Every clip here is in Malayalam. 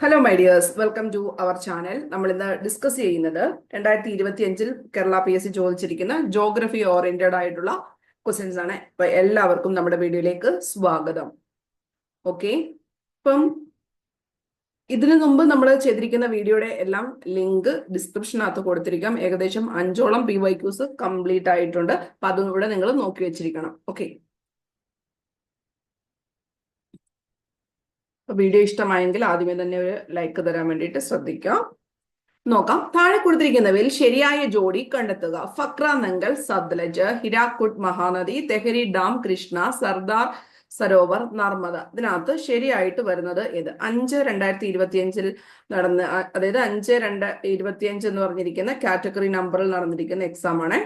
Hello my dears welcome to our channel നമ്മൾ ഇന്ന് ഡിസ്കസ് ചെയ്യുന്നത് രണ്ടായിരത്തി ഇരുപത്തി അഞ്ചിൽ കേരള പി എസ് സി ചോദിച്ചിരിക്കുന്ന ജോഗ്രഫി ഓറിയന്റഡ് ആയിട്ടുള്ള ക്വസ്റ്റ്യൻസ് ആണ്. അപ്പൊ എല്ലാവർക്കും നമ്മുടെ വീഡിയോയിലേക്ക് സ്വാഗതം. ഓക്കെ ഇപ്പം ഇതിനു മുമ്പ് നമ്മൾ ചെയ്തിരിക്കുന്ന വീഡിയോയുടെ എല്ലാം ലിങ്ക് ഡിസ്ക്രിപ്ഷനകത്ത് കൊടുത്തിരിക്കാം. ഏകദേശം അഞ്ചോളം പി വൈ ക്യൂസ് കംപ്ലീറ്റ് ആയിട്ടുണ്ട്. അപ്പൊ അതും ഇവിടെ നിങ്ങൾ നോക്കി വെച്ചിരിക്കണം. ഓക്കെ വീഡിയോ ഇഷ്ടമായെങ്കിൽ ആദ്യമേ തന്നെ ഒരു ലൈക്ക് തരാൻ വേണ്ടിയിട്ട് ശ്രദ്ധിക്കാം. നോക്കാം. താഴെ കൊടുത്തിരിക്കുന്നവയിൽ ശരിയായ ജോഡി കണ്ടെത്തുക. ഫക്ര നങ്കൽ സത്ലജ് ഹിരാക്കുട്ട് മഹാനദി തെഹരി ഡാം കൃഷ്ണ സർദാർ സരോവർ നർമ്മദ. ഇതിനകത്ത് ശരിയായിട്ട് വരുന്നത് ഏത്? അഞ്ച് രണ്ടായിരത്തി ഇരുപത്തിയഞ്ചിൽ നടന്ന അതായത് അഞ്ച് രണ്ട് ഇരുപത്തിയഞ്ച് എന്ന് പറഞ്ഞിരിക്കുന്ന കാറ്റഗറി നമ്പറിൽ നടന്നിരിക്കുന്ന എക്സാം ആണ്.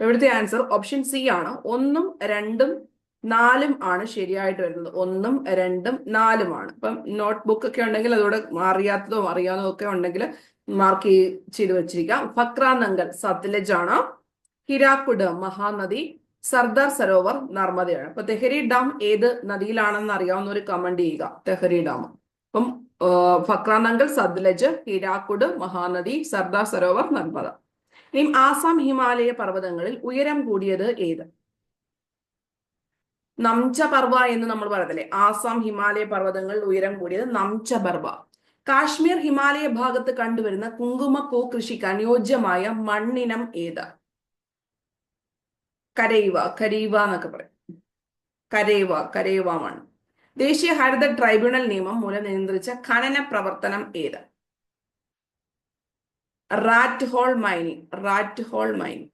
ഇവിടുത്തെ ആൻസർ ഓപ്ഷൻ സി ആണ്. ഒന്നും രണ്ടും നാലും ആണ് ശരിയായിട്ട് വരുന്നത്. ഒന്നും രണ്ടും നാലുമാണ്. ഇപ്പം നോട്ട് ബുക്ക് ഒക്കെ ഉണ്ടെങ്കിൽ അതോടെ അറിയാത്തതോ അറിയാവുന്നതോ ഒക്കെ ഉണ്ടെങ്കിൽ മാർക്ക് ചെയ്ത് വെച്ചിരിക്കാം. ഫക്ര സത്ലജ് ആണ് ഹിരാക്കുഡ് മഹാനദി സർദാർ സരോവർ നർമ്മദയാണ്. അപ്പൊ തെഹരി ഡാം ഏത് നദിയിലാണെന്ന് അറിയാവുന്ന ഒരു കമന്റ് ചെയ്യുക. തെഹരി ഡാം. അപ്പം ഫക്രാനങ്കൽ സത്ലജ് ഹിരാക്കുഡ് മഹാനദി സർദാർ സരോവർ നർമ്മദ. ഇനി ആസാം ഹിമാലയ പർവതങ്ങളിൽ ഉയരം കൂടിയത് ഏത്? നംച പർവ എന്ന് നമ്മൾ പറയത്തില്ലേ? ആസാം ഹിമാലയ പർവതങ്ങളിൽ ഉയരം കൂടിയത് നംച പർവ. കാശ്മീർ ഹിമാലയ ഭാഗത്ത് കണ്ടുവരുന്ന കുങ്കുമപ്പൂ കൃഷിക്ക് അനുയോജ്യമായ മണ്ണിനം ഏത്? കരൈവ കരീവ എന്നൊക്കെ പറയും. കരൈവ കരൈവ മണ്ണ്. ദേശീയ ഹരിത ട്രൈബ്യൂണൽ നിയമം മൂലം നിയന്ത്രിച്ച ഖനന പ്രവർത്തനം ഏത്? Rat hole mining rat hole mining.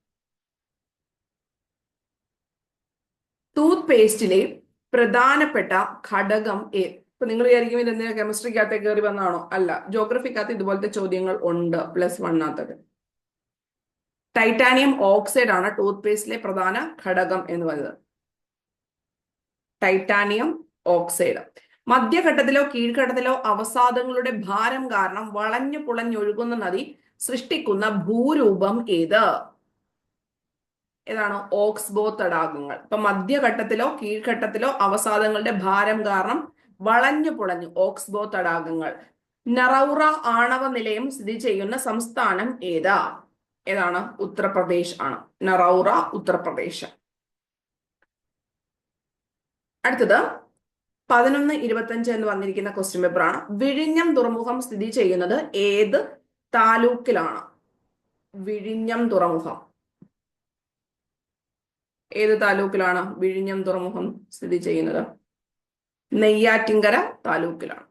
Tooth പേസ്റ്റിലെ പ്രധാനപ്പെട്ട ഘടകം ഏ? ഇപ്പൊ നിങ്ങൾ വിചാരിക്കും ഇത് എന്തിനാ കെമിസ്ട്രിക്കകത്ത് കയറി വന്നാണോ അല്ല ജോഗ്രഫിക്കകത്ത് ഇതുപോലത്തെ ചോദ്യങ്ങൾ ഉണ്ട് പ്ലസ് വണ്ണാത്തത് ടൈറ്റാനിയം ഓക്സൈഡ് ആണ് ടൂത്ത് പേസ്റ്റിലെ പ്രധാന ഘടകം എന്ന് പറയുന്നത്. ടൈറ്റാനിയം ഓക്സൈഡ് മധ്യഘട്ടത്തിലോ കീഴ്ഘട്ടത്തിലോ അവസാദങ്ങളുടെ ഭാരം കാരണം വളഞ്ഞു പുളഞ്ഞൊഴുകുന്ന നദി സൃഷ്ടിക്കുന്ന ഭൂരൂപം ഏത്? ഏതാണ്? ഓക്സ്ബോ തടാകങ്ങൾ ഇപ്പൊ മധ്യഘട്ടത്തിലോ കീഴ്ഘട്ടത്തിലോ അവസാദങ്ങളുടെ ഭാരം കാരണം വളഞ്ഞു പുളഞ്ഞു ഓക്സ്ബോ തടാകങ്ങൾ നറൌറ ആണവ നിലയം സ്ഥിതി ചെയ്യുന്ന സംസ്ഥാനം ഏതാ? ഏതാണ്? ഉത്തർപ്രദേശ് ആണ് നറൌറ ഉത്തർപ്രദേശ്. അടുത്തത് പതിനൊന്ന് ഇരുപത്തഞ്ച് എന്ന് വന്നിരിക്കുന്ന ക്വസ്റ്റ്യൻ പേപ്പർ ആണ്. വിഴിഞ്ഞം തുറമുഖം സ്ഥിതി ചെയ്യുന്നത് ഏത് താലൂക്കിലാണ്? വിഴിഞ്ഞം തുറമുഖം. ഏത് താലൂക്കിലാണ് വിഴിഞ്ഞം തുറമുഖം സ്ഥിതി ചെയ്യുന്നത്? നെയ്യാറ്റിങ്കര താലൂക്കിലാണ്.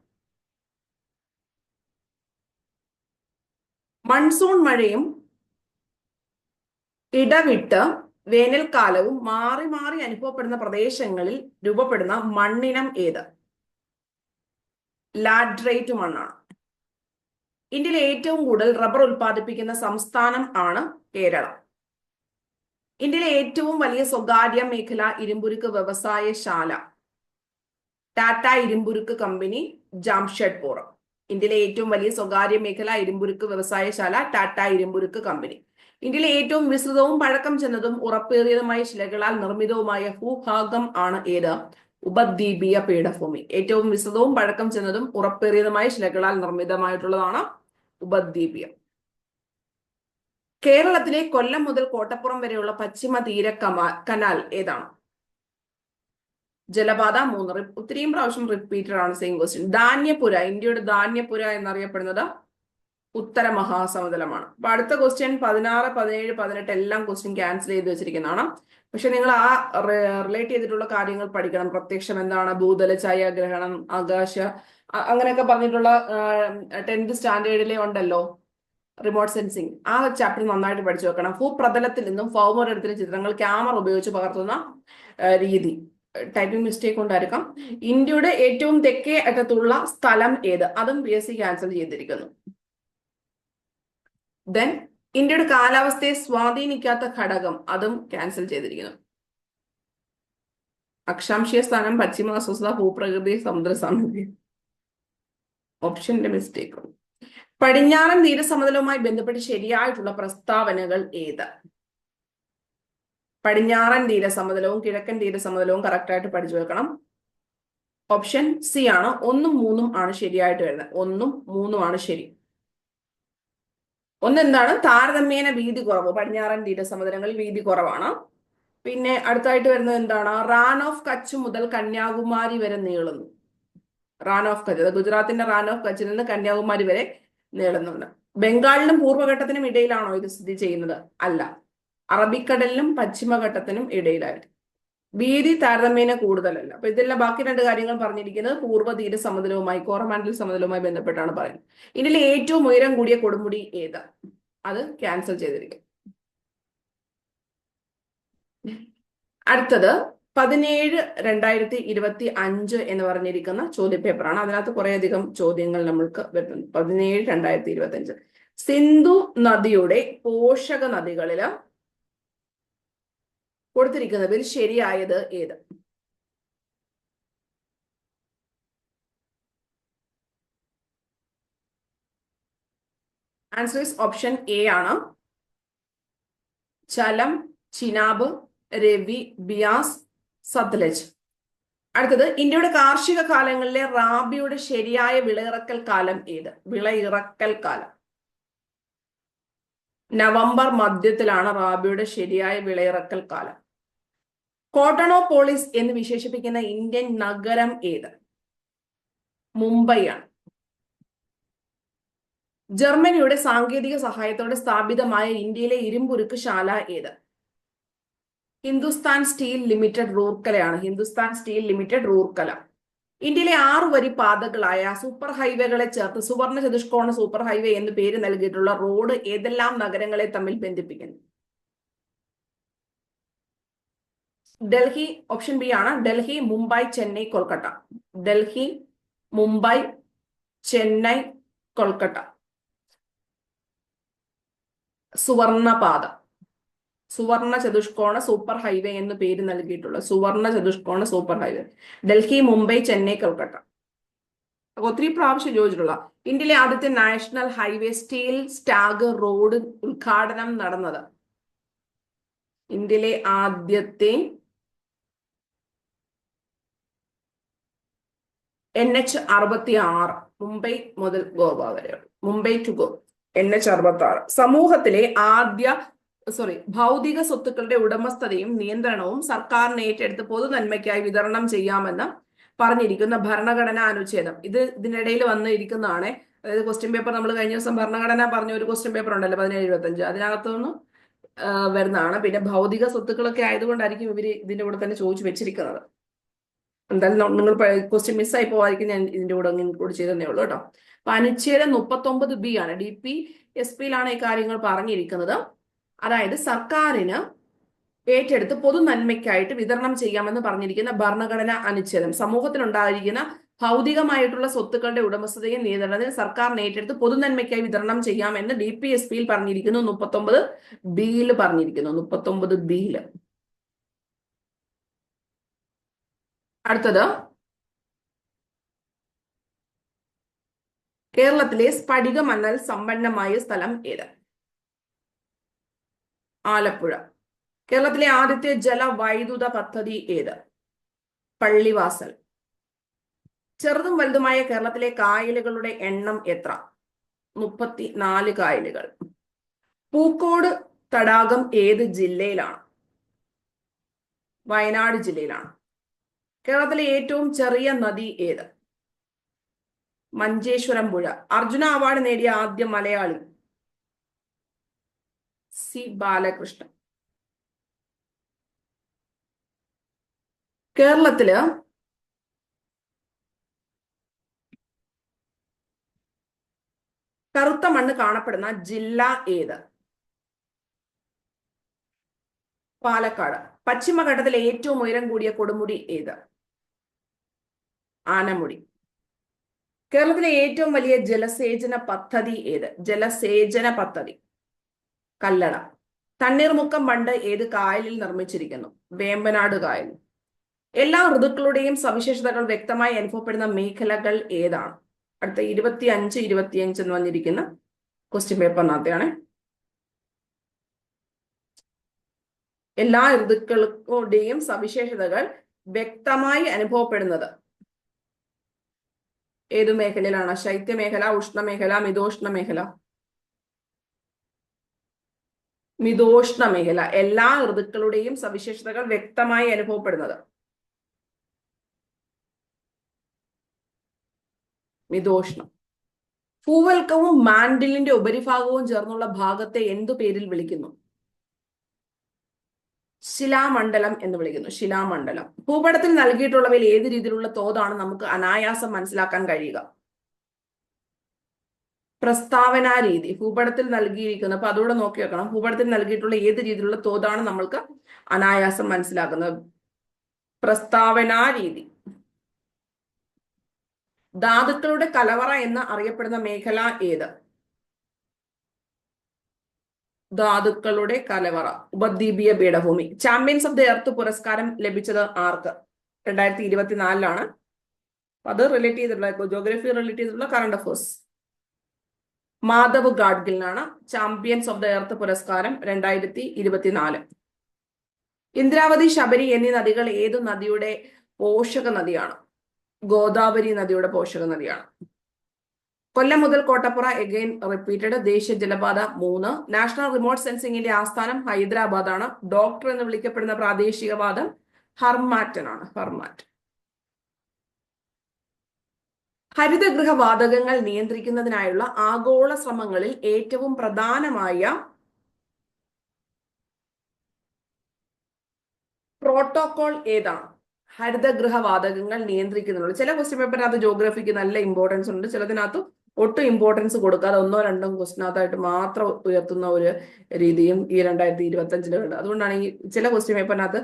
മൺസൂൺ മഴയും ഇടവിട്ട് വേനൽക്കാലവും മാറി മാറി അനുഭവപ്പെടുന്ന പ്രദേശങ്ങളിൽ രൂപപ്പെടുന്ന മണ്ണിനം ഏത്? ലാഡ്രേറ്റ് മണ്ണാണ്. ഇന്ത്യയിലെ ഏറ്റവും കൂടുതൽ റബ്ബർ ഉൽപ്പാദിപ്പിക്കുന്ന സംസ്ഥാനം ആണ് കേരളം. ഇന്ത്യയിലെ ഏറ്റവും വലിയ സ്വകാര്യ മേഖല ഇരുമ്പുരുക്ക് വ്യവസായശാല. ടാറ്റ ഇരുമ്പുരുക്ക് കമ്പനി ജാംഷഡ്പൂർ ഇന്ത്യയിലെ ഏറ്റവും വലിയ സ്വകാര്യ മേഖല ഇരുമ്പുരുക്ക് വ്യവസായശാല ടാറ്റ ഇരുമ്പുരുക്ക് കമ്പനി. ഇന്ത്യയിലെ ഏറ്റവും വിസ്തൃതവും പഴക്കം ചെന്നതും ഉറപ്പേറിയതുമായ ശിലകളാൽ നിർമ്മിതവുമായ ഭൂഭാഗം ആണ് ഏത്? ഉപദ്വീപീയ പീഠഭൂമി. ഏറ്റവും വിസ്തൃതവും പഴക്കം ചെന്നതും ഉറപ്പേറിയതുമായ ശിലകളാൽ നിർമ്മിതമായിട്ടുള്ളതാണ് ഉപദ്വീപീയം. കേരളത്തിലെ കൊല്ലം മുതൽ കോട്ടപ്പുറം വരെയുള്ള പശ്ചിമ തീര കനാൽ ഏതാണ്? ജലപാത മൂന്ന് ഒത്തിരിയും പ്രാവശ്യം റിപ്പീറ്റഡ് ആണ് സെയിം ക്വസ്റ്റ്യൻ ധാന്യപുര ഇന്ത്യയുടെ ധാന്യപുര എന്നറിയപ്പെടുന്നത് ഉത്തര മഹാസമതലമാണ്. അപ്പൊ അടുത്ത ക്വസ്റ്റ്യൻ പതിനാറ് പതിനേഴ് പതിനെട്ട് എല്ലാം ക്വസ്റ്റ്യൻ ക്യാൻസൽ ചെയ്ത് വെച്ചിരിക്കുന്നതാണ്. പക്ഷെ നിങ്ങൾ ആ റിലേറ്റ് ചെയ്തിട്ടുള്ള കാര്യങ്ങൾ പഠിക്കണം. പ്രത്യക്ഷം എന്താണ്? ഭൂതല ഛായാഗ്രഹണം ആകാശ അങ്ങനെയൊക്കെ പറഞ്ഞിട്ടുള്ള ടെൻത്ത് സ്റ്റാൻഡേർഡിലെ ഉണ്ടല്ലോ. റിമോട്ട് സെൻസിങ് ആ ചാപ്റ്റർ നന്നായിട്ട് പഠിച്ചു വെക്കണം. ഭൂപ്രതലത്തിൽ നിന്നും ഭൗമോരത്തിലെ ചിത്രങ്ങൾ ക്യാമറ ഉപയോഗിച്ച് പകർത്തുന്ന രീതി. ടൈപ്പിംഗ് മിസ്റ്റേക്ക് ഉണ്ടായിരിക്കാം ഇന്ത്യയുടെ ഏറ്റവും തെക്കേ അറ്റത്തുള്ള സ്ഥലം ഏത്? അതും പി എസ് സി ക്യാൻസൽ ചെയ്തിരിക്കുന്നു. ദെൻ ഇന്ത്യയുടെ കാലാവസ്ഥയെ സ്വാധീനിക്കാത്ത ഘടകം അതും ക്യാൻസൽ ചെയ്തിരിക്കുന്നു. അക്ഷാംശീയ സ്ഥാനം പശ്ചിമ അസ്വസ്ഥത ഭൂപ്രകൃതി സമുദ്ര സാമഗ്രി ഓപ്ഷന്റെ മിസ്റ്റേക്ക് പടിഞ്ഞാറൻ തീരസമതലവുമായി ബന്ധപ്പെട്ട് ശരിയായിട്ടുള്ള പ്രസ്താവനകൾ ഏത്? പടിഞ്ഞാറൻ തീരസമതലവും കിഴക്കൻ തീരസമതലവും കറക്റ്റായിട്ട് പഠിച്ചു വെക്കണം. ഓപ്ഷൻ സി ആണ്. ഒന്നും മൂന്നും ആണ് ശരിയായിട്ട് വരുന്നത്. ഒന്നും മൂന്നും ആണ് ശരി. ഒന്നെന്താണ്? താരതമ്യേന വീതി കുറവ്. പടിഞ്ഞാറൻ തീരസമുദ്രങ്ങളിൽ വീതി കുറവാണ്. പിന്നെ അടുത്തായിട്ട് വരുന്നത് എന്താണ്? റാൻ ഓഫ് കച്ച് മുതൽ കന്യാകുമാരി വരെ നീളുന്നു. റാൻ ഓഫ് കച്ച്. ഗുജറാത്തിന്റെ റാൻ ഓഫ് കച്ചിൽ നിന്ന് കന്യാകുമാരി വരെ നീളുന്നുണ്ട് ബംഗാളിലും പൂർവഘട്ടത്തിനും ഇടയിലാണോ ഇത് സ്ഥിതി ചെയ്യുന്നത്? അല്ല. അറബിക്കടലിനും പശ്ചിമഘട്ടത്തിനും ഇടയിലായിട്ട് വീതി താരതമ്യേന കൂടുതലല്ല. അപ്പൊ ഇതെല്ലാം ബാക്കി രണ്ട് കാര്യങ്ങൾ പറഞ്ഞിരിക്കുന്നത് പൂർവ തീര സമുദ്രവുമായി കോറമാൻഡൽ സമുദ്രവുമായി ബന്ധപ്പെട്ടാണ് പറയുന്നത്. ഇതിൽ ഏറ്റവും ഉയരം കൂടിയ കൊടുമുടി ഏത്? അത് ക്യാൻസൽ ചെയ്തിരിക്കും. അടുത്തത് പതിനേഴ് രണ്ടായിരത്തി ഇരുപത്തി അഞ്ച് എന്ന് പറഞ്ഞിരിക്കുന്ന ചോദ്യപേപ്പറാണ്. അതിനകത്ത് കുറേയധികം ചോദ്യങ്ങൾ നമ്മൾക്ക് വരുന്നുണ്ട്. പതിനേഴ് രണ്ടായിരത്തി ഇരുപത്തി അഞ്ച് സിന്ധു നദിയുടെ പോഷക നദികളിൽ കൊടുത്തിരിക്കുന്നതിൽ ശരിയായത് ഏത്? ആൻസർ ഇസ് ഓപ്ഷൻ എ ആണ്. ചലം ചിനാബ് രവി ബിയാസ് സത്ലജ്. അടുത്തത് ഇന്ത്യയുടെ കാർഷിക കാലങ്ങളിലെ റാബിയുടെ ശരിയായ വിളയിറക്കൽ കാലം ഏത്? വിളയിറക്കൽ കാലം. നവംബർ മധ്യത്തിലാണ് റാബിയുടെ ശരിയായ വിളയിറക്കൽ കാലം. കോട്ടണോപോളിസ് എന്ന് വിശേഷിപ്പിക്കുന്ന ഇന്ത്യൻ നഗരം ഏത്? മുംബൈയാണ്. ജർമ്മനിയുടെ സാങ്കേതിക സഹായത്തോടെ സ്ഥാപിതമായ ഇന്ത്യയിലെ ഇരുമ്പുരുക്ക് ശാല ഏത്? Hindustan steel limited റൂർക്കലയാണ്. Hindustan steel limited Rourkela. ഇന്ത്യയിലെ ആറ് വരി പാതകളായ സൂപ്പർ ഹൈവേകളെ ചേർത്ത് സുവർണ ചതുഷ്കോണ സൂപ്പർ ഹൈവേ എന്ന് പേര് നൽകിയിട്ടുള്ള റോഡ് ഏതെല്ലാം നഗരങ്ങളെ തമ്മിൽ ബന്ധിപ്പിക്കുന്നു? ഡൽഹി ഓപ്ഷൻ ബി ആണ്. ഡൽഹി മുംബൈ ചെന്നൈ കൊൽക്കത്ത ഡൽഹി മുംബൈ ചെന്നൈ കൊൽക്കത്ത സുവർണപാത സുവർണ ചതുഷ്കോണ സൂപ്പർ ഹൈവേ എന്ന് പേര് നൽകിയിട്ടുള്ള സുവർണ ചതുഷ്കോണ സൂപ്പർ ഹൈവേ. ഡൽഹി മുംബൈ ചെന്നൈ കൊൽക്കത്ത. ഒത്തിരി പ്രാവശ്യം ചോദിച്ചിട്ടുള്ള ഇന്ത്യയിലെ ആദ്യത്തെ national highway steel stag road ഉദ്ഘാടനം നടന്നത്. ഇന്ത്യയിലെ ആദ്യത്തെ എൻ എച്ച് അറുപത്തി ആറ് മുംബൈ മുതൽ ഗോവ വരെ Mumbai to Goa N H അറുപത്തി ആറ് സമൂഹത്തിലെ ആദ്യ സോറി ഭൗതിക സ്വത്തുക്കളുടെ ഉടമസ്ഥതയും നിയന്ത്രണവും സർക്കാരിന് ഏറ്റെടുത്ത് പൊതു നന്മയ്ക്കായി വിതരണം ചെയ്യാമെന്ന് പറഞ്ഞിരിക്കുന്ന ഭരണഘടനാ അനുച്ഛേദം. ഇത് ഇതിനിടയിൽ വന്നിരിക്കുന്നതാണ്. അതായത് ക്വസ്റ്റ്യൻ പേപ്പർ നമ്മൾ കഴിഞ്ഞ ദിവസം ഭരണഘടന പറഞ്ഞ ഒരു ക്വസ്റ്റ്യൻ പേപ്പർ ഉണ്ടല്ലോ പതിനേഴ് ഇരുപത്തഞ്ച്. അതിനകത്തുനിന്ന് വരുന്നതാണ്. പിന്നെ ഭൗതിക സ്വത്തുക്കളൊക്കെ ആയതുകൊണ്ടായിരിക്കും ഇവർ ഇതിന്റെ കൂടെ തന്നെ ചോദിച്ചു വെച്ചിരിക്കുന്നത്. എന്തായാലും നിങ്ങൾ ക്വസ്റ്റ്യൻ മിസ്സായി പോകാതിരിക്കും ഞാൻ ഇതിന്റെ കൂടെ ഇൻക്ലൂഡ് ചെയ്തതേ ഉള്ളൂ കേട്ടോ. അപ്പൊ അനുച്ഛേദം മുപ്പത്തൊമ്പത് ബി ആണ്. ഡി പി എസ് പിയിലാണ് ഈ കാര്യങ്ങൾ പറഞ്ഞിരിക്കുന്നത്. അതായത് സർക്കാരിന് ഏറ്റെടുത്ത് പൊതു നന്മയ്ക്കായിട്ട് വിതരണം ചെയ്യാമെന്ന് പറഞ്ഞിരിക്കുന്ന ഭരണഘടന അനുച്ഛേദം. സമൂഹത്തിനുണ്ടായിരിക്കുന്ന ഭൗതികമായിട്ടുള്ള സ്വത്തുക്കളുടെ ഉടമസ്ഥതയെ നിയന്ത്രണത്തിൽ സർക്കാരിന് ഏറ്റെടുത്ത് പൊതു നന്മയ്ക്കായി വിതരണം ചെയ്യാമെന്ന് ഡി പി എസ് പിയിൽ പറഞ്ഞിരിക്കുന്നു. മുപ്പത്തൊമ്പത് ബിയിൽ പറഞ്ഞിരിക്കുന്നു. മുപ്പത്തൊമ്പത് ബിയിൽ അടുത്തത്. കേരളത്തിലെ സ്ഫടിക മണൽ സമ്പന്നമായ സ്ഥലം ഏത്? ആലപ്പുഴ. കേരളത്തിലെ ആദ്യത്തെ ജലവൈദ്യുത പദ്ധതി ഏത്? പള്ളിവാസൽ. ചെറുതും വലുതുമായ കേരളത്തിലെ കായലുകളുടെ എണ്ണം എത്ര? മുപ്പത്തി നാല് കായലുകൾ. പൂക്കോട് തടാകം ഏത് ജില്ലയിലാണ്? വയനാട് ജില്ലയിലാണ്. കേരളത്തിലെ ഏറ്റവും ചെറിയ നദി ഏത്? മഞ്ചേശ്വരം പുഴ. അർജുന അവാർഡ് നേടിയ ആദ്യ മലയാളി സി ബാലകൃഷ്ണൻ. കേരളത്തിൽ കറുത്ത മണ്ണ് കാണപ്പെടുന്ന ജില്ല ഏത്? പാലക്കാട്. പശ്ചിമഘട്ടത്തിലെ ഏറ്റവും ഉയരം കൂടിയ കൊടുമുടി ഏത്? ആനമുടി. കേരളത്തിലെ ഏറ്റവും വലിയ ജലസേചന പദ്ധതി ഏത്? ജലസേചന പദ്ധതി. കല്ലട. തണ്ണീർമുക്കം പണ്ട് ഏത് കായലിൽ നിർമ്മിച്ചിരിക്കുന്നു? വേമ്പനാട് കായൽ. എല്ലാ ഋതുക്കളുടെയും സവിശേഷതകൾ വ്യക്തമായി അനുഭവപ്പെടുന്ന മേഖലകൾ ഏതാണ്? അടുത്ത ഇരുപത്തി അഞ്ച് ഇരുപത്തിയഞ്ച് എന്ന് വന്നിരിക്കുന്ന ക്വസ്റ്റ്യൻ പേപ്പറിനകത്തെയാണ് എല്ലാ ഋതുക്കളുടെയും സവിശേഷതകൾ വ്യക്തമായി അനുഭവപ്പെടുന്നത്. ഏതു മേഖലയിലാണ്? ശൈത്യമേഖല ഉഷ്ണമേഖല മിതോഷ്ണ മേഖല മിതോഷ്ണ മേഖല എല്ലാ ഋതുക്കളുടെയും സവിശേഷതകൾ വ്യക്തമായി അനുഭവപ്പെടുന്നത്. മിതോഷ്ണം. ഭൂവൽക്കവും മാൻഡിലിന്റെ ഉപരിഭാഗവും ചേർന്നുള്ള ഭാഗത്തെ എന്തു പേരിൽ വിളിക്കുന്നു? ശിലാമണ്ഡലം എന്ന് വിളിക്കുന്നു. ശിലാമണ്ഡലം. ഭൂപടത്തിൽ നൽകിയിട്ടുള്ളവയിൽ ഏത് രീതിയിലുള്ള തോതാണ് നമുക്ക് അനായാസം മനസ്സിലാക്കാൻ കഴിയുക? പ്രസ്താവനാ രീതി ഭൂപടത്തിൽ നൽകിയിരിക്കുന്ന അപ്പൊ അതുകൂടെ നോക്കി വെക്കണം. ഭൂപടത്തിൽ നൽകിയിട്ടുള്ള ഏത് രീതിയിലുള്ള തോതാണ് നമ്മൾക്ക് അനായാസം മനസ്സിലാക്കുന്നത്? പ്രസ്താവനാ രീതി. ധാതുക്കളുടെ കലവറ എന്ന് അറിയപ്പെടുന്ന മേഖല ഏത്? ധാതുക്കളുടെ കലവറ ഉപദ്വീപീയ പീഠഭൂമി. ചാമ്പ്യൻസ് ഓഫ് ദി എർത്ത് പുരസ്കാരം ലഭിച്ചത് ആർക്ക്? രണ്ടായിരത്തി ഇരുപത്തിനാലിലാണ്. അത് റിലേറ്റ് ചെയ്തിട്ടുള്ള ജോഗ്രഫി റിലേറ്റ് ചെയ്തിട്ടുള്ള കറണ്ട് അഫേഴ്സ് മാധവ് ഗാഡ്ഗിലിനാണ് ചാമ്പ്യൻസ് ഓഫ് ദ എർത്ത് പുരസ്കാരം രണ്ടായിരത്തി ഇരുപത്തിനാല് ഇന്ദ്രാവതി ശബരി എന്നീ നദികൾ ഏതു നദിയുടെ പോഷക നദിയാണ്? ഗോദാവരി നദിയുടെ പോഷക നദിയാണ്. കൊല്ലം മുതൽ കോട്ടപ്പുറ എഗെയിൻ റിപ്പീറ്റഡ് ദേശീയ ജലപാത മൂന്ന്. നാഷണൽ റിമോട്ട് സെൻസിംഗിന്റെ ആസ്ഥാനം ഹൈദരാബാദ് ആണ് ഡോക്ടർ എന്ന് വിളിക്കപ്പെടുന്ന പ്രാദേശികവാദം ഹർമാറ്റൻ ആണ് ഹർമാറ്റ്. ഹരിതഗൃഹ വാതകങ്ങൾ നിയന്ത്രിക്കുന്നതിനായുള്ള ആഗോള ശ്രമങ്ങളിൽ ഏറ്റവും പ്രധാനമായ പ്രോട്ടോകോൾ ഏതാണ് ഹരിതഗൃഹ വാതകങ്ങൾ നിയന്ത്രിക്കുന്നുള്ളൂ ചില ക്വസ്റ്റ്യൻ പേപ്പറിനകത്ത് ജോഗ്രഫിക്ക് നല്ല ഇമ്പോർട്ടൻസ് ഉണ്ട്. ചിലതിനകത്ത് ഒട്ടും ഇമ്പോർട്ടൻസ് കൊടുക്കാതെ ഒന്നോ രണ്ടോ ക്വസ്റ്റിനകത്തായിട്ട് മാത്രം ഉയർത്തുന്ന ഒരു രീതിയും ഈ രണ്ടായിരത്തി ഇരുപത്തി അഞ്ചിലുണ്ട് അതുകൊണ്ടാണ് ഈ ചില ക്വസ്റ്റ്യൻ പേപ്പറിനകത്ത്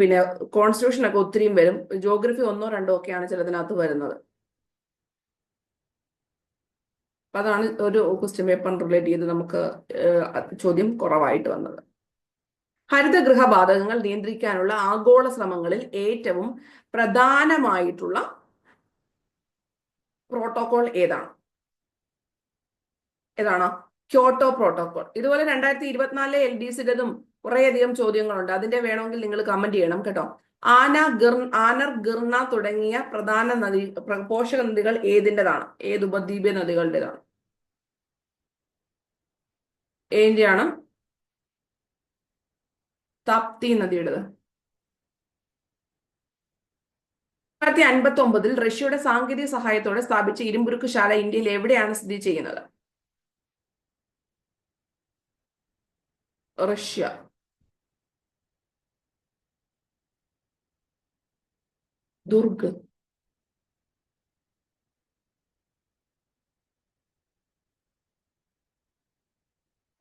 പിന്നെ കോൺസ്റ്റിറ്റ്യൂഷനൊക്കെ ഒത്തിരിയും വരും. ജോഗ്രഫി ഒന്നോ രണ്ടോ ഒക്കെയാണ് ചിലതിനകത്ത് വരുന്നത്. അതാണ് ഒരു ക്വസ്റ്റ്യൻ പേപ്പർ റിലേറ്റ് ചെയ്ത് നമുക്ക് ചോദ്യം കുറവായിട്ട് വന്നത്. ഹരിതഗൃഹ വാതകങ്ങൾ നിയന്ത്രിക്കാനുള്ള ആഗോള ശ്രമങ്ങളിൽ ഏറ്റവും പ്രധാനമായിട്ടുള്ള പ്രോട്ടോകോൾ ഏതാണ്? ഏതാണ്? ക്യോട്ടോ പ്രോട്ടോകോൾ ഇതുപോലെ രണ്ടായിരത്തി ഇരുപത്തിനാലിലെ എൽ ഡി സിയുടേതും കുറേയധികം ചോദ്യങ്ങളുണ്ട്. അതിന്റെ വേണമെങ്കിൽ നിങ്ങൾ കമന്റ് ചെയ്യണം കേട്ടോ. ആന ഗിർ ആനർ ഗിർണ തുടങ്ങിയ പ്രധാന നദി പോഷക നദികൾ ഏതിന്റെതാണ്? ഏത് ഉപദ്വീപ നദികളുടേതാണ്? ഏതിന്റെയാണ് താപ്തി നദിയുടേത്. തൊള്ളായിരത്തി അൻപത്തി ഒമ്പതിൽ റഷ്യയുടെ സാങ്കേതിക സഹായത്തോടെ സ്ഥാപിച്ച ഇരുമ്പുരുക്ക് ശാല ഇന്ത്യയിൽ എവിടെയാണ് സ്ഥിതി ചെയ്യുന്നത്? റഷ്യ. ദുർഗ്.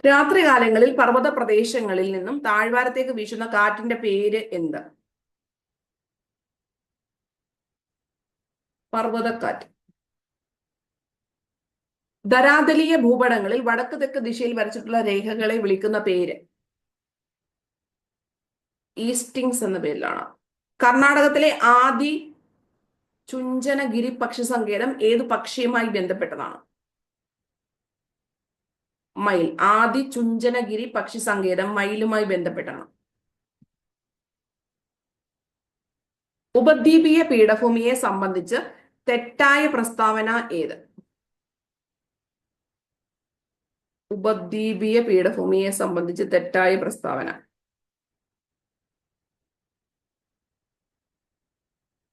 രാത്രികാലങ്ങളിൽ പർവത പ്രദേശങ്ങളിൽ നിന്നും താഴ്വാരത്തേക്ക് വീശുന്ന കാറ്റിന്റെ പേര് എന്ത്? പർവതക്കാറ്റ്. ധരാതലീയ ഭൂപടങ്ങളിൽ വടക്ക് തെക്ക് ദിശയിൽ വരച്ചിട്ടുള്ള രേഖകളെ വിളിക്കുന്ന പേര്. ഈസ്റ്റിങ്സ് എന്ന പേരിലാണ്. കർണാടകത്തിലെ ആദി ചുഞ്ചനഗിരി പക്ഷി സങ്കേതം ഏത് പക്ഷിയുമായി ബന്ധപ്പെട്ടതാണ്? മയിൽ ആദി ചുഞ്ചനഗിരി പക്ഷി സങ്കേതം മയിലുമായി ബന്ധപ്പെട്ടാണ്. ഉപദ്വീപീയ പീഠഭൂമിയെ സംബന്ധിച്ച് തെറ്റായ പ്രസ്താവന ഏത്? ഉപദ്വീപീയ പീഠഭൂമിയെ സംബന്ധിച്ച് തെറ്റായ പ്രസ്താവന.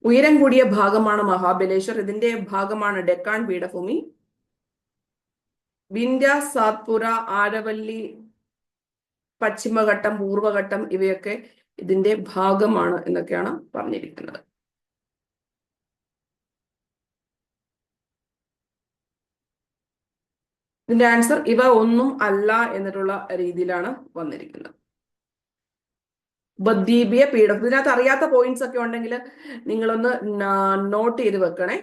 ഉയരം കൂടിയ ഭാഗമാണ് മഹാബലേശ്വർ. ഇതിന്റെ ഭാഗമാണ് ഡെക്കാൻ പീഠഭൂമി. വിന്ധ്യ സാത്പുര ആരവല്ലി പശ്ചിമഘട്ടം പൂർവഘട്ടം ഇവയൊക്കെ ഇതിന്റെ ഭാഗമാണ് എന്നൊക്കെയാണ് പറഞ്ഞിരിക്കുന്നത്. ഇതിന്റെ ആൻസർ ഇവ ഒന്നും അല്ല എന്നിട്ടുള്ള രീതിയിലാണ് വന്നിരിക്കുന്നത്. ബദ്വീപിയ പീഠം. ഇതിനകത്ത് അറിയാത്ത പോയിന്റ്സ് ഒക്കെ ഉണ്ടെങ്കിൽ നിങ്ങളൊന്ന് നോട്ട് ചെയ്ത് വെക്കണേ.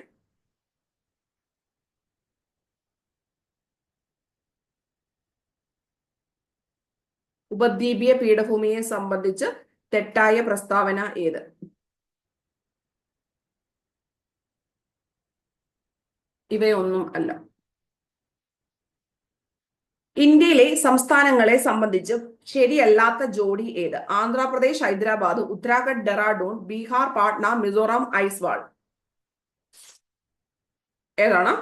ഉപദ്വീപീയ പീഠഭൂമിയെ സംബന്ധിച്ച് തെറ്റായ പ്രസ്താവന ഏത്? ഇവയൊന്നും അല്ല. ഇന്ത്യയിലെ സംസ്ഥാനങ്ങളെ സംബന്ധിച്ച് ശരിയല്ലാത്ത ജോഡി ഏത്? ആന്ധ്രാപ്രദേശ് ഹൈദരാബാദ് ഉത്തരാഖണ്ഡ് ഡെറാഡൂൺ ബീഹാർ പാട്ന മിസോറാം ഐസ്വാൾ. ഏതാണ്?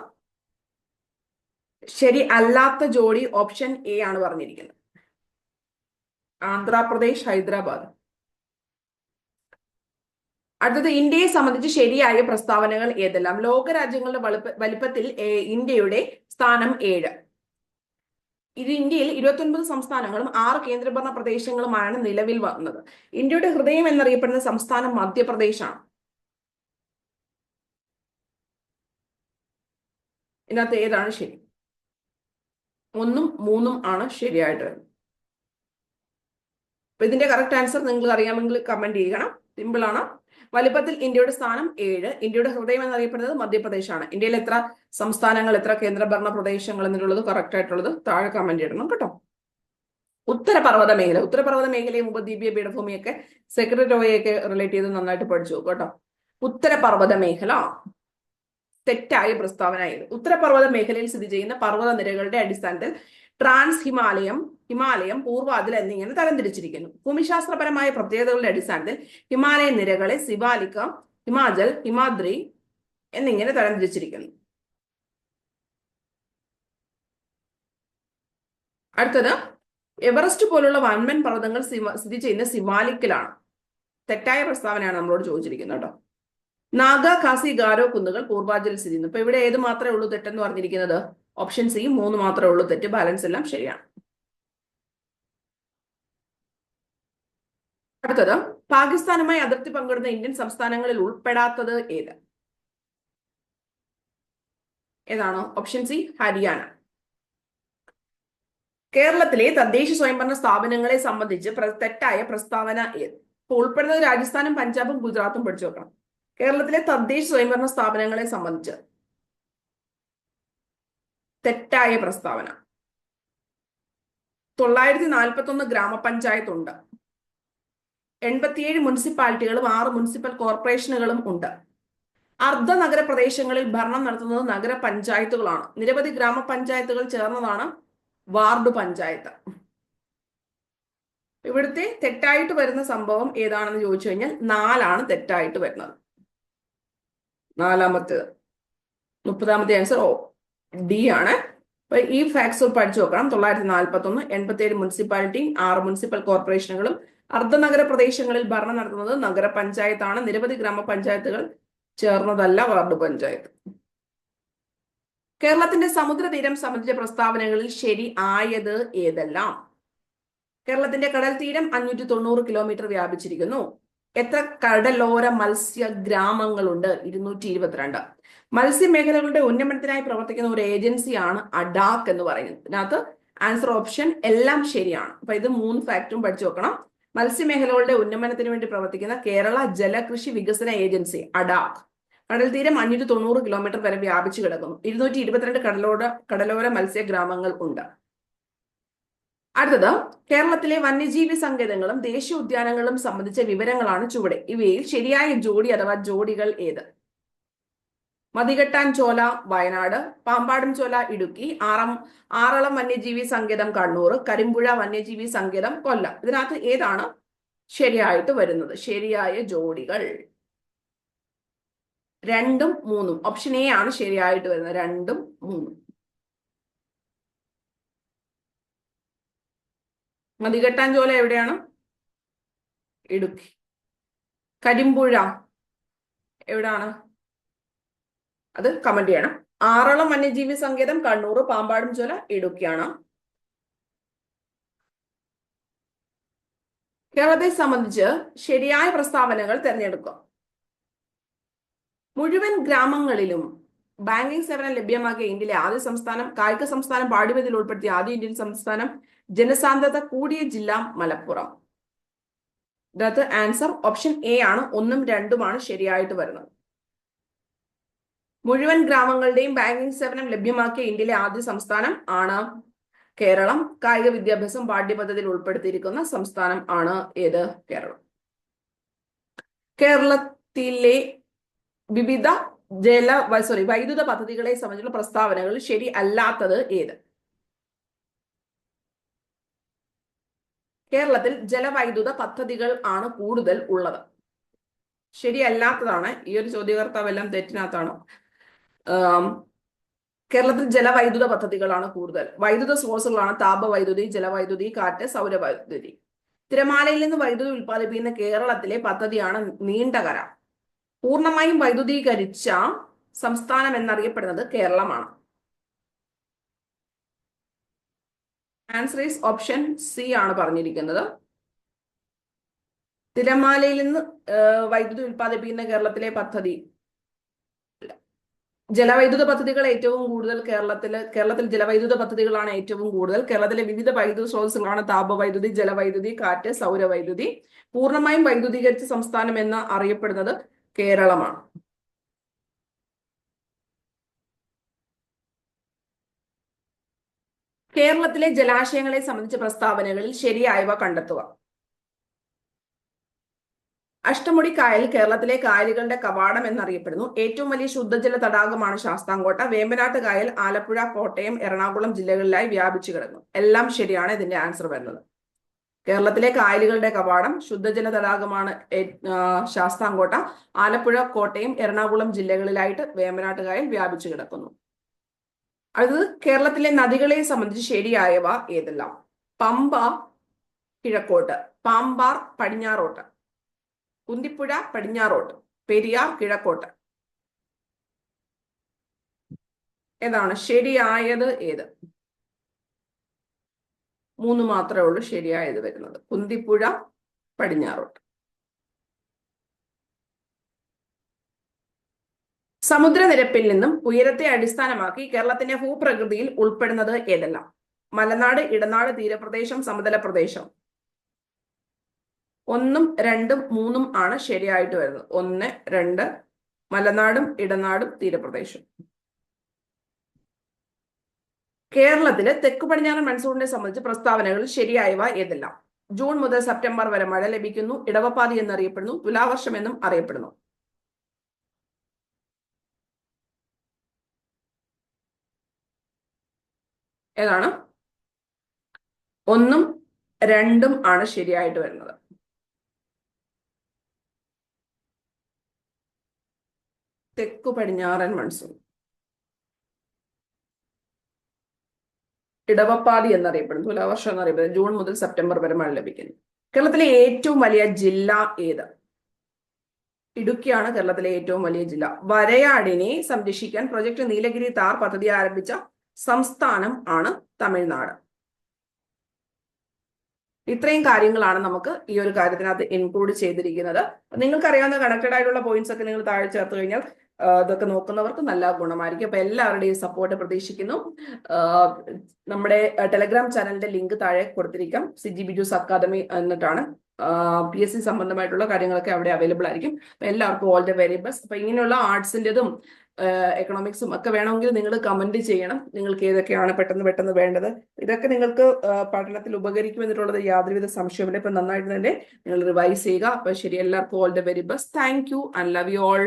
ശരി അല്ലാത്ത ജോഡി ഓപ്ഷൻ എ ആണ് പറഞ്ഞിരിക്കുന്നത്. ആന്ധ്രാപ്രദേശ് ഹൈദരാബാദ്. അടുത്തത് ഇന്ത്യയെ സംബന്ധിച്ച് ശരിയായ പ്രസ്താവനകൾ ഏതെല്ലാം? ലോകരാജ്യങ്ങളുടെ വലുപ്പ വലിപ്പത്തിൽ ഇന്ത്യയുടെ സ്ഥാനം ഏഴ്. ഇത് ഇന്ത്യയിൽ ഇരുപത്തൊൻപത് സംസ്ഥാനങ്ങളും ആറ് കേന്ദ്രഭരണ പ്രദേശങ്ങളുമാണ് നിലവിൽ വന്നത്. ഇന്ത്യയുടെ ഹൃദയം എന്നറിയപ്പെടുന്ന സംസ്ഥാനം മധ്യപ്രദേശാണ്. ഇതിനകത്ത് ഏതാണ് ശരി? ഒന്നും മൂന്നും ആണ് ശരിയായിട്ട് വരുന്നത് അപ്പൊ ഇതിന്റെ കറക്റ്റ് ആൻസർ നിങ്ങൾ അറിയാമെങ്കിൽ കമന്റ് ചെയ്യണം. സിമ്പിൾ ആണ്. വലിപ്പത്തിൽ ഇന്ത്യയുടെ സ്ഥാനം ഏഴ്. ഇന്ത്യയുടെ ഹൃദയം എന്നറിയപ്പെടുന്നത് മധ്യപ്രദേശാണ്. ഇന്ത്യയിൽ എത്ര സംസ്ഥാനങ്ങൾ എത്ര കേന്ദ്രഭരണ പ്രദേശങ്ങൾ എന്നുള്ളത് കറക്റ്റ് ആയിട്ടുള്ളത് താഴെ കമന്റ് ചെയ്യണം കേട്ടോ. ഉത്തരപർവത മേഖല. ഉത്തരപർവത മേഖലയും ഉപദ്വീപീയ പീഠഭൂമിയൊക്കെ സെക്രട്ടറി റോയൊക്കെ റിലേറ്റ് ചെയ്ത് നന്നായിട്ട് പഠിച്ചു. കേട്ടോ. ഉത്തരപർവത മേഖല. തെറ്റായ പ്രസ്താവന ഇത്. ഉത്തരപർവത മേഖലയിൽ സ്ഥിതി ചെയ്യുന്ന പർവത നിരകളുടെ അടിസ്ഥാനത്തിൽ ട്രാൻസ് ഹിമാലയം ഹിമാലയം പൂർവാതിൽ എന്നിങ്ങനെ തരംതിരിച്ചിരിക്കുന്നു. ഭൂമിശാസ്ത്രപരമായ പ്രത്യേകതകളുടെ അടിസ്ഥാനത്തിൽ ഹിമാലയ നിരകളെ സിവാലിക്ക ഹിമാചൽ ഹിമാദ്രി എന്നിങ്ങനെ തരംതിരിച്ചിരിക്കുന്നു. അടുത്തത് എവറസ്റ്റ് പോലുള്ള വൻമൻ പർവതങ്ങൾ സ്ഥിതി ചെയ്യുന്ന സിമാലിക്കിലാണ് തെറ്റായ പ്രസ്താവനയാണ് നമ്മളോട് ചോദിച്ചിരിക്കുന്നത് കേട്ടോ. നാഗ കാസി ഗാരോ കുന്നുകൾ പൂർവാഞ്ചലിൽ സ്ഥിതി ചെയ്യുന്നു. ഇപ്പൊ ഇവിടെ ഏത് മാത്രമേ ഉള്ളൂ തെറ്റെന്ന് പറഞ്ഞിരിക്കുന്നത്? ഓപ്ഷൻ സി മൂന്ന് മാത്രമേ ഉള്ളൂ. തെറ്റ് ബാലൻസ് എല്ലാം ശരിയാണ്. അടുത്തത് പാകിസ്ഥാനുമായി അതിർത്തി പങ്കിടുന്ന ഇന്ത്യൻ സംസ്ഥാനങ്ങളിൽ ഉൾപ്പെടാത്തത് ഏത്? ഏതാണ്? Option C Haryana. കേരളത്തിലെ തദ്ദേശ സ്വയംഭരണ സ്ഥാപനങ്ങളെ സംബന്ധിച്ച് തെറ്റായ പ്രസ്താവന ഏത്? ഉൾപ്പെടുന്നത് രാജസ്ഥാനും പഞ്ചാബും ഗുജറാത്തും പഠിച്ചു നോക്കണം. കേരളത്തിലെ തദ്ദേശ സ്വയംഭരണ സ്ഥാപനങ്ങളെ സംബന്ധിച്ച് തെറ്റായ പ്രസ്താവന. തൊള്ളായിരത്തി നാൽപ്പത്തി ഒന്ന് ഗ്രാമപഞ്ചായത്ത് ഉണ്ട് എൺപത്തിയേഴ് മുനിസിപ്പാലിറ്റികളും ആറ് മുനിസിപ്പൽ കോർപ്പറേഷനുകളും ഉണ്ട്. അർദ്ധ നഗരപ്രദേശങ്ങളിൽ ഭരണം നടത്തുന്നത് നഗരപഞ്ചായത്തുകളാണ്. നിരവധി ഗ്രാമപഞ്ചായത്തുകൾ ചേർന്നതാണ് വാർഡ് പഞ്ചായത്ത്. ഇവിടുത്തെ തെറ്റായിട്ട് വരുന്ന സംഭവം ഏതാണെന്ന് ചോദിച്ചു കഴിഞ്ഞാൽ നാലാണ് തെറ്റായിട്ട് വരുന്നത്. നാലാമത്തേത് മുപ്പതാമത്തെ ആൻസർ ഓ ഡി ആണ്. ഈ ഫാക്ട്സ് പഠിച്ചു നോക്കണം. തൊള്ളായിരത്തി നാൽപ്പത്തി ഒന്ന് എൺപത്തി ഏഴ് മുനിസിപ്പാലിറ്റിയും ആറ് മുനിസിപ്പൽ കോർപ്പറേഷനുകളും അർദ്ധനഗര പ്രദേശങ്ങളിൽ ഭരണം നടത്തുന്നത് നഗരപഞ്ചായത്താണ്. നിരവധി ഗ്രാമപഞ്ചായത്തുകൾ ചേർന്നതല്ല വാർഡ് പഞ്ചായത്ത്. കേരളത്തിന്റെ സമുദ്രതീരം സംബന്ധിച്ച പ്രസ്താവനകളിൽ ശരി ആയത് ഏതെല്ലാം? കേരളത്തിന്റെ കടൽ തീരം അഞ്ഞൂറ്റി തൊണ്ണൂറ് കിലോമീറ്റർ വ്യാപിച്ചിരിക്കുന്നു. എത്ര കടലോര മത്സ്യ ഗ്രാമങ്ങളുണ്ട് ഇരുന്നൂറ്റി ഇരുപത്തിരണ്ട് മത്സ്യമേഖലകളുടെ ഉന്നമനത്തിനായി പ്രവർത്തിക്കുന്ന ഒരു ഏജൻസിയാണ് അഡാക്ക് എന്ന് പറയുന്നത്. ഇതിനകത്ത് ആൻസർ ഓപ്ഷൻ എല്ലാം ശരിയാണ്. അപ്പൊ ഇത് മൂന്ന് ഫാക്റ്റും പഠിച്ചു നോക്കണം മത്സ്യമേഖലകളുടെ ഉന്നമനത്തിന് വേണ്ടി പ്രവർത്തിക്കുന്ന കേരള ജലകൃഷി വികസന ഏജൻസി അഡാക്ക്. കടൽ തീരം അഞ്ഞൂറ്റി തൊണ്ണൂറ് കിലോമീറ്റർ വരെ വ്യാപിച്ചു കിടക്കുന്നു. ഇരുന്നൂറ്റി ഇരുപത്തിരണ്ട് കടലോര കടലോര മത്സ്യ ഗ്രാമങ്ങൾ ഉണ്ട്. അടുത്തത് കേരളത്തിലെ വന്യജീവി സങ്കേതങ്ങളും ദേശീയ ഉദ്യാനങ്ങളും സംബന്ധിച്ച വിവരങ്ങളാണ് ചുവടെ. ഇവയിൽ ശരിയായ ജോഡി അഥവാ ജോഡികൾ ഏത്? മതികെട്ടാൻ ചോല വയനാട് പാമ്പാടും ചോല ഇടുക്കി ആറം ആറളം വന്യജീവി സങ്കേതം കണ്ണൂർ കരിമ്പുഴ വന്യജീവി സങ്കേതം കൊല്ലം. ഇതിനകത്ത് ഏതാണ് ശരിയായിട്ട് വരുന്നത്? ശരിയായ ജോഡികൾ. രണ്ടും മൂന്നും. ഓപ്ഷൻ എ ആണ് ശരിയായിട്ട് വരുന്നത്. രണ്ടും മൂന്നും. മതികെട്ടാൻ ചോല എവിടെയാണ്? ഇടുക്കി. കരിമ്പുഴ എവിടാണ്? അത് കമന്റ് ചെയ്യണം. ആറളം വന്യജീവി സങ്കേതം കണ്ണൂർ പാമ്പാടും ചോല ഇടുക്കിയാണ്. കേരളത്തെ സംബന്ധിച്ച് ശരിയായ പ്രസ്താവനകൾ തിരഞ്ഞെടുക്കുക. മുഴുവൻ ഗ്രാമങ്ങളിലും ബാങ്കിംഗ് സേവനം ലഭ്യമാക്കിയ ഇന്ത്യയിലെ ആദ്യ സംസ്ഥാനം കായിക സംസ്ഥാനം പാഠ്യപദ്ധതിയിൽ ഉൾപ്പെടുത്തിയ ആദ്യ ഇന്ത്യൻ സംസ്ഥാനം ജനസാന്ദ്രത കൂടിയ ജില്ല മലപ്പുറം. ഇതിനകത്ത് ആൻസർ ഓപ്ഷൻ എ ആണ്. ഒന്നും രണ്ടുമാണ് ശരിയായിട്ട് വരുന്നത്. മുഴുവൻ ഗ്രാമങ്ങളുടെയും ബാങ്കിംഗ് സേവനം ലഭ്യമാക്കിയ ഇന്ത്യയിലെ ആദ്യ സംസ്ഥാനം ആണ് കേരളം. കായിക വിദ്യാഭ്യാസം പാഠ്യപദ്ധതിയിൽ ഉൾപ്പെടുത്തിയിരിക്കുന്ന സംസ്ഥാനം ആണ് ഏത്? കേരളം. കേരളത്തിലെ വിവിധ ജല സോറി വൈദ്യുത പദ്ധതികളെ സംബന്ധിച്ചുള്ള പ്രസ്താവനകൾ ശരി അല്ലാത്തത് ഏത്? കേരളത്തിൽ ജലവൈദ്യുത പദ്ധതികൾ ആണ് കൂടുതൽ ഉള്ളത്. ശരിയല്ലാത്തതാണ് ഈ ഒരു ചോദ്യകർത്താവ് എല്ലാം തെറ്റിനകത്താണ്? കേരളത്തിൽ ജലവൈദ്യുത പദ്ധതികളാണ് കൂടുതൽ. വൈദ്യുത സ്രോതസ്സുകളാണ് താപവൈദ്യുതി ജലവൈദ്യുതി കാറ്റ് സൗരവൈദ്യുതി. തിരമാലയിൽ നിന്ന് വൈദ്യുതി ഉൽപ്പാദിപ്പിക്കുന്ന കേരളത്തിലെ പദ്ധതിയാണ് നീണ്ടകര. പൂർണമായും വൈദ്യുതീകരിച്ച സംസ്ഥാനം എന്നറിയപ്പെടുന്നത് കേരളമാണ്. ആൻസർ ഈസ് ഓപ്ഷൻ സി ആണ് പറഞ്ഞിരിക്കുന്നത്. തിരമാലയിൽ നിന്ന് വൈദ്യുതി ഉൽപ്പാദിപ്പിക്കുന്ന കേരളത്തിലെ പദ്ധതി ജലവൈദ്യുത പദ്ധതികൾ ഏറ്റവും കൂടുതൽ കേരളത്തിൽ കേരളത്തിൽ ജലവൈദ്യുത പദ്ധതികളാണ് ഏറ്റവും കൂടുതൽ. കേരളത്തിലെ വിവിധ വൈദ്യുത സ്രോതസ്സുകളാണ് താപവൈദ്യുതി ജലവൈദ്യുതി കാറ്റ് സൗരവൈദ്യുതി. പൂർണമായും വൈദ്യുതീകരിച്ച സംസ്ഥാനം എന്ന് അറിയപ്പെടുന്നത് കേരളമാണ്. കേരളത്തിലെ ജലാശയങ്ങളെ സംബന്ധിച്ച പ്രസ്താവനകളിൽ ശരിയായവ കണ്ടെത്തുക. അഷ്ടമുടി കായൽ കേരളത്തിലെ കായലുകളുടെ കവാടം എന്നറിയപ്പെടുന്നു. ഏറ്റവും വലിയ ശുദ്ധജല തടാകമാണ് ശാസ്താംകോട്ട. വേമ്പനാട്ട് കായൽ ആലപ്പുഴ കോട്ടയം എറണാകുളം ജില്ലകളിലായി വ്യാപിച്ചു കിടക്കുന്നു. എല്ലാം ശരിയാണ് ഇതിന്റെ ആൻസർ വരുന്നത്. കേരളത്തിലെ കായലുകളുടെ കവാടം ശുദ്ധജല തടാകമാണ് ശാസ്താംകോട്ട. ആലപ്പുഴ കോട്ടയം എറണാകുളം ജില്ലകളിലായിട്ട് വേമ്പനാട്ട് കായൽ വ്യാപിച്ചു കിടക്കുന്നു. അടുത്തത് കേരളത്തിലെ നദികളെ സംബന്ധിച്ച് ശരിയായവ ഏതെല്ലാം? പമ്പ കിഴക്കോട്ട്. പാമ്പാർ പടിഞ്ഞാറോട്ട്. കുന്തിപ്പുഴ പടിഞ്ഞാറോട്ട് പെരിയാർ കിഴക്കോട്ട്. ഏതാണ്? ശരിയായത് ഏത്? മൂന്ന് മാത്രമേ ഉള്ളൂ ശരിയായത് വരുന്നത്. കുന്തിപ്പുഴ പടിഞ്ഞാറോട്ട് സമുദ്രനിരപ്പിൽ നിന്നും ഉയരത്തെ അടിസ്ഥാനമാക്കി കേരളത്തിന്റെ ഭൂപ്രകൃതിയിൽ ഉൾപ്പെടുന്നത് ഏതെല്ലാം? മലനാട് ഇടനാട് തീരപ്രദേശം സമതല പ്രദേശം. ഒന്നും രണ്ടും മൂന്നും ആണ് ശരിയായിട്ട് വരുന്നത്. ഒന്ന് രണ്ട് മലനാടും ഇടനാടും തീരപ്രദേശം. കേരളത്തിലെ തെക്ക് പടിഞ്ഞാറൻ മൺസൂണിനെ സംബന്ധിച്ച് പ്രസ്താവനകൾ ശരിയായവ ഏതെല്ലാം? ജൂൺ മുതൽ സെപ്റ്റംബർ വരെ മഴ ലഭിക്കുന്നു ഇടവപ്പാതി എന്നറിയപ്പെടുന്നു തുലാവർഷം എന്നും അറിയപ്പെടുന്നു. ഏതാണ്? ഒന്നും രണ്ടും ആണ് ശരിയായിട്ട് വരുന്നത്. തെക്കു പടിഞ്ഞാറൻ മൺസൂൺ. ഇടവപ്പാതി എന്നറിയപ്പെടുന്നു തുലാവർഷം എന്നറിയപ്പെടുന്നു ജൂൺ മുതൽ സെപ്റ്റംബർ വരെ മഴ ലഭിക്കുന്നു. കേരളത്തിലെ ഏറ്റവും വലിയ ജില്ല ഏത്? ഇടുക്കിയാണ് കേരളത്തിലെ ഏറ്റവും വലിയ ജില്ല. വരയാടിനെ സംരക്ഷിക്കാൻ പ്രൊജക്ട് നീലഗിരി താർ പദ്ധതി ആരംഭിച്ച സംസ്ഥാനം ആണ് തമിഴ്നാട്. ഇത്രയും കാര്യങ്ങളാണ് നമുക്ക് ഈ ഒരു കാര്യത്തിനകത്ത് ഇൻക്ലൂഡ് ചെയ്തിരിക്കുന്നത്. നിങ്ങൾക്ക് അറിയാവുന്ന കണക്റ്റഡ് ആയിട്ടുള്ള പോയിന്റ്സ് ഒക്കെ നിങ്ങൾ താഴെ ചേർത്ത് കഴിഞ്ഞാൽ ഇതൊക്കെ നോക്കുന്നവർക്ക് നല്ല ഗുണമായിരിക്കും. അപ്പൊ എല്ലാവരുടെയും സപ്പോർട്ട് പ്രതീക്ഷിക്കുന്നു. നമ്മുടെ ടെലഗ്രാം ചാനലിന്റെ ലിങ്ക് താഴെ കൊടുത്തിരിക്കാം. സിജി ബിജുസ് അക്കാദമി എന്നിട്ടാണ്. പി എസ് സി സംബന്ധമായിട്ടുള്ള കാര്യങ്ങളൊക്കെ അവിടെ അവൈലബിൾ ആയിരിക്കും. അപ്പൊ എല്ലാവർക്കും ഓൾ ദ വെരി ബെസ്റ്റ് അപ്പൊ ഇങ്ങനെയുള്ള ആർട്സിന്റെതും എക്കണോമിക്സും ഒക്കെ വേണമെങ്കിൽ നിങ്ങൾ കമന്റ് ചെയ്യണം. നിങ്ങൾക്ക് ഏതൊക്കെയാണ് പെട്ടെന്ന് പെട്ടെന്ന് വേണ്ടത്. ഇതൊക്കെ നിങ്ങൾക്ക് പഠനത്തിൽ ഉപകരിക്കും എന്നിട്ടുള്ളത് യാതൊരുവിധ സംശയമില്ല ഇപ്പൊ നന്നായിട്ട് തന്നെ നിങ്ങൾ റിവൈസ് ചെയ്യുക. അപ്പൊ ശരി എല്ലാവർക്കും all the very best thank you and love you all